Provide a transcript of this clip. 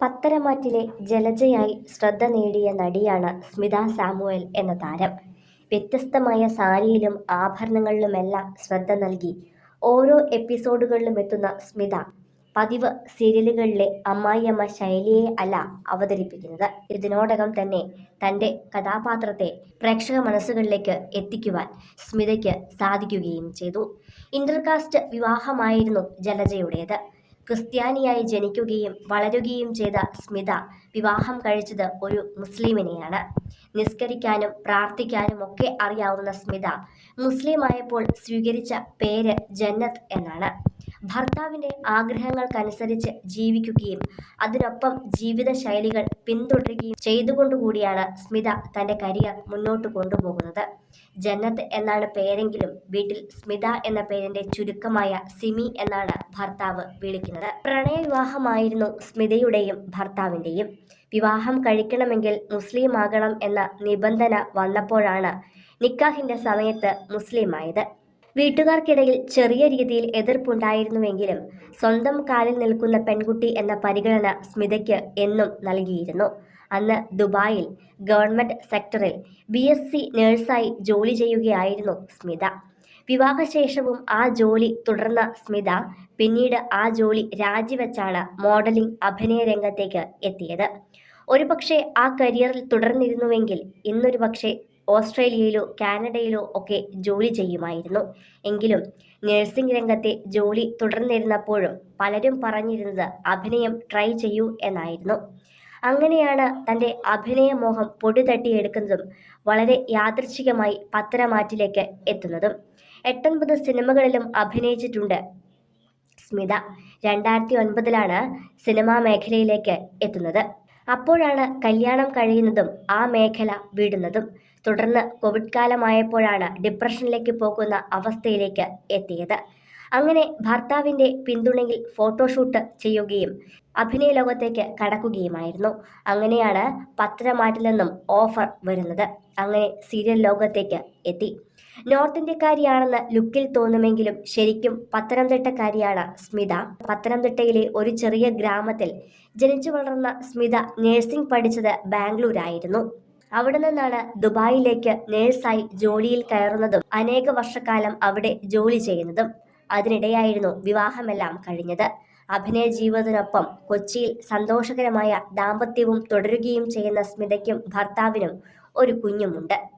പത്തരമാറ്റിലെ ജലജയായി ശ്രദ്ധ നേടിയ നടിയാണ് സ്മിത സാമുവൽ എന്ന താരം. വ്യത്യസ്തമായ സാരിയിലും ആഭരണങ്ങളിലുമെല്ലാം ശ്രദ്ധ നൽകി ഓരോ എപ്പിസോഡുകളിലും എത്തുന്ന സ്മിത പതിവ് സീരിയലുകളിലെ അമ്മായിയമ്മ ശൈലിയെ അല്ല അവതരിപ്പിക്കുന്നത്. ഇതിനോടകം തന്നെ തന്റെ കഥാപാത്രത്തെ പ്രേക്ഷക മനസ്സുകളിലേക്ക് എത്തിക്കുവാൻ സ്മിതയ്ക്ക് സാധിക്കുകയും ചെയ്തു. ഇന്റർകാസ്റ്റ് വിവാഹമായിരുന്നു ജലജയുടേത്. ക്രിസ്ത്യാനിയായി ജനിക്കുകയും വളരുകയും ചെയ്ത സ്മിത വിവാഹം കഴിച്ചത് ഒരു മുസ്ലിമിനെയാണ്. നിസ്കരിക്കാനും പ്രാർത്ഥിക്കാനും ഒക്കെ അറിയാവുന്ന സ്മിത മുസ്ലിമായപ്പോൾ സ്വീകരിച്ച പേര് ജന്നത്ത് എന്നാണ്. ഭർത്താവിന്റെ ആഗ്രഹങ്ങൾക്കനുസരിച്ച് ജീവിക്കുകയും അതിനൊപ്പം ജീവിത ശൈലികൾ പിന്തുടരുകയും ചെയ്തുകൊണ്ടുകൂടിയാണ് സ്മിത തന്റെ കരിയർ മുന്നോട്ട് കൊണ്ടുപോകുന്നത്. ജന്നത്ത് എന്നാണ് പേരെങ്കിലും വീട്ടിൽ സ്മിത എന്ന പേരിന്റെ ചുരുക്കമായ സിമി എന്നാണ് ഭർത്താവ് വിളിക്കുന്നത്. പ്രണയവിവാഹമായിരുന്നു സ്മിതയുടെയും ഭർത്താവിന്റെയും. വിവാഹം കഴിക്കണമെങ്കിൽ മുസ്ലിം ആകണം എന്ന നിബന്ധന വന്നപ്പോഴാണ് നിക്കാഹിന്റെ സമയത്ത് മുസ്ലിമായത് വീട്ടുകാർക്കിടയിൽ ചെറിയ രീതിയിൽ എതിർപ്പുണ്ടായിരുന്നുവെങ്കിലും സ്വന്തം കാലിൽ നിൽക്കുന്ന പെൺകുട്ടി എന്ന പരിഗണന സ്മിതയ്ക്ക് എന്നും നൽകിയിരുന്നു. അന്ന് ദുബായിൽ ഗവൺമെന്റ് സെക്ടറിൽ ബി എസ് സി നേഴ്സായി ജോലി ചെയ്യുകയായിരുന്നു സ്മിത. വിവാഹശേഷവും ആ ജോലി തുടർന്ന സ്മിത പിന്നീട് ആ ജോലി രാജിവെച്ചാണ് മോഡലിംഗ് അഭിനയ രംഗത്തേക്ക് എത്തിയത്. ഒരുപക്ഷെ ആ കരിയറിൽ തുടർന്നിരുന്നുവെങ്കിൽ ഇന്നൊരു പക്ഷേ ഓസ്ട്രേലിയയിലോ കാനഡയിലോ ഒക്കെ ജോലി ചെയ്യുമായിരുന്നു. എങ്കിലും നഴ്സിംഗ് രംഗത്തെ ജോലി തുടർന്നിരുന്നപ്പോഴും പലരും പറഞ്ഞിരുന്നത് അഭിനയം ട്രൈ ചെയ്യൂ എന്നായിരുന്നു. അങ്ങനെയാണ് തന്റെ അഭിനയമോഹം പൊടി തട്ടിയെടുക്കുന്നതും വളരെ യാദൃച്ഛികമായി പത്തരമാറ്റിലേക്ക് എത്തുന്നതും. എട്ടൊൻപത് സിനിമകളിലും അഭിനയിച്ചിട്ടുണ്ട് സ്മിത. രണ്ടായിരത്തി ഒൻപതിലാണ് സിനിമാ മേഖലയിലേക്ക് എത്തുന്നത്. അപ്പോഴാണ് കല്യാണം കഴിയുന്നതും ആ മേഖല വിടുന്നതും. തുടർന്ന് കോവിഡ് കാലമായപ്പോഴാണ് ഡിപ്രഷനിലേക്ക് പോകുന്ന അവസ്ഥയിലേക്ക് എത്തിയത്. അങ്ങനെ ഭർത്താവിന്റെ പിന്തുണയിൽ ഫോട്ടോഷൂട്ട് ചെയ്യുകയും അഭിനയ ലോകത്തേക്ക് കടക്കുകയുമായിരുന്നു. അങ്ങനെയാണ് പത്രമാറ്റിൽ നിന്നും ഓഫർ വരുന്നത്. അങ്ങനെ സീരിയൽ ലോകത്തേക്ക് എത്തി. നോർത്ത് ഇന്ത്യക്കാരിയാണെന്ന് ലുക്കിൽ തോന്നുമെങ്കിലും ശരിക്കും പത്തനംതിട്ടക്കാരിയാണ് സ്മിത. പത്തനംതിട്ടയിലെ ഒരു ചെറിയ ഗ്രാമത്തിൽ ജനിച്ചു വളർന്ന സ്മിത നേഴ്സിംഗ് പഠിച്ചത് ബാംഗ്ലൂരായിരുന്നു. അവിടെ നിന്നാണ് ദുബായിലേക്ക് നേഴ്സായി ജോലിയിൽ കയറുന്നതും അനേക വർഷക്കാലം അവിടെ ജോലി ചെയ്യുന്നതും. അതിനിടെയായിരുന്നു വിവാഹമെല്ലാം കഴിഞ്ഞത്. അഭിനയ ജീവിതത്തിനൊപ്പം കൊച്ചിയിൽ സന്തോഷകരമായ ദാമ്പത്യവും തുടരുകയും ചെയ്യുന്ന സ്മിതയ്ക്കും ഭർത്താവിനും ഒരു കുഞ്ഞുമുണ്ട്.